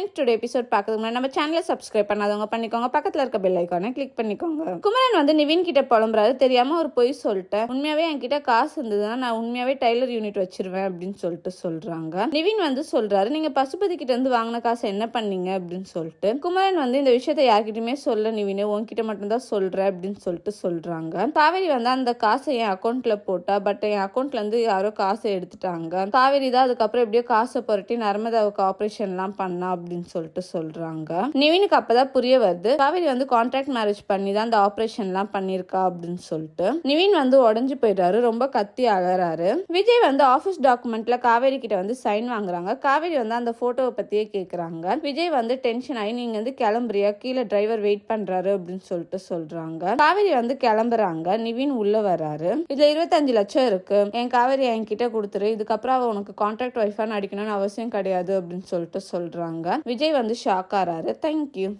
Friends today episode பார்க்கறதுக்கு முன்னாடி நம்ம சேனலை சப்ஸ்கிரைப் பண்ணாதவங்க பண்ணிக்கோங்க. பக்கத்தில் இருக்க பெல் ஐக்கானை கிளிக் பண்ணிக்கோங்க. குமரன் வந்து நிவின் கிட்ட புலம்புறாரு. தெரியாம ஒரு பொய் சொல்லிட்டேன். உண்மையாவே என்கிட்ட காசு இருந்ததுன்னா நான் உண்மையாவே டைலர் யூனிட் வச்சிருவேன் அப்படின்னு சொல்லிட்டு சொல்றாங்க. நிவின் வந்து சொல்றாரு நீங்க பசுபதி கிட்ட இருந்து வாங்கின காசை என்ன பண்ணீங்க? அப்படின்னு சொல்லிட்டு. குமரன் வந்து இந்த விஷயத்தை யார்கிட்டயுமே சொல்ல நிவினே உன்கிட்ட மட்டும்தான் சொல்றேன் அப்படின்னு சொல்லிட்டு சொல்றாங்க. காவேரி வந்து அந்த காசை என் அக்கௌண்ட்ல போட்டா பட் என் அக்கௌண்ட்ல இருந்து யாரோ காசை எடுத்துட்டாங்க. காவேரி தான் அதுக்கப்புறம் எப்படியோ காசை புரட்டி நர்மதாவுக்கு ஆப்ரேஷன்லாம் பண்ணா அப்படின்னு அப்படின்னு சொல்லிட்டு சொல்றாங்க. நிவினுக்கு அப்பதான் புரிய வருது காவேரி வந்து கான்ட்ராக்ட் மேரேஜ் பண்ணி தான் அந்த ஆபரேஷன்லாம் பண்ணியிருக்கா அப்படின்னு சொல்லிட்டு. நிவின் வந்து உடஞ்சு போயிடுறாரு ரொம்ப கத்தி அழறாரு விஜய் வந்து ஆஃபீஸ் டாக்குமெண்ட்ல காவேரி கிட்ட வந்து சைன் வாங்குறாங்க. காவேரி வந்து அந்த போட்டோவை பத்தியே கேக்குறாங்க. விஜய் வந்து டென்ஷன் ஆகி நீங்க வந்து கிளம்புறியா? கீழே டிரைவர் வெயிட் பண்றாரு அப்படின்னு சொல்லிட்டு சொல்றாங்க. காவேரி வந்து கிளம்புறாங்க நிவின் உள்ள வராரு. இதுல இருபத்தஞ்சு லட்சம் இருக்கு. என் காவேரி என்கிட்ட கொடுத்துரு. இதுக்கப்புறம் அவ உனக்கு கான்ட்ராக்ட் ஒய்ஃபா நடிக்கணும்னு அவசியம் கிடையாது அப்படின்னு சொல்லிட்டு சொல்றாங்க. விஜய் வந்து ஷாக் ஆறாரு. தேங்க்யூ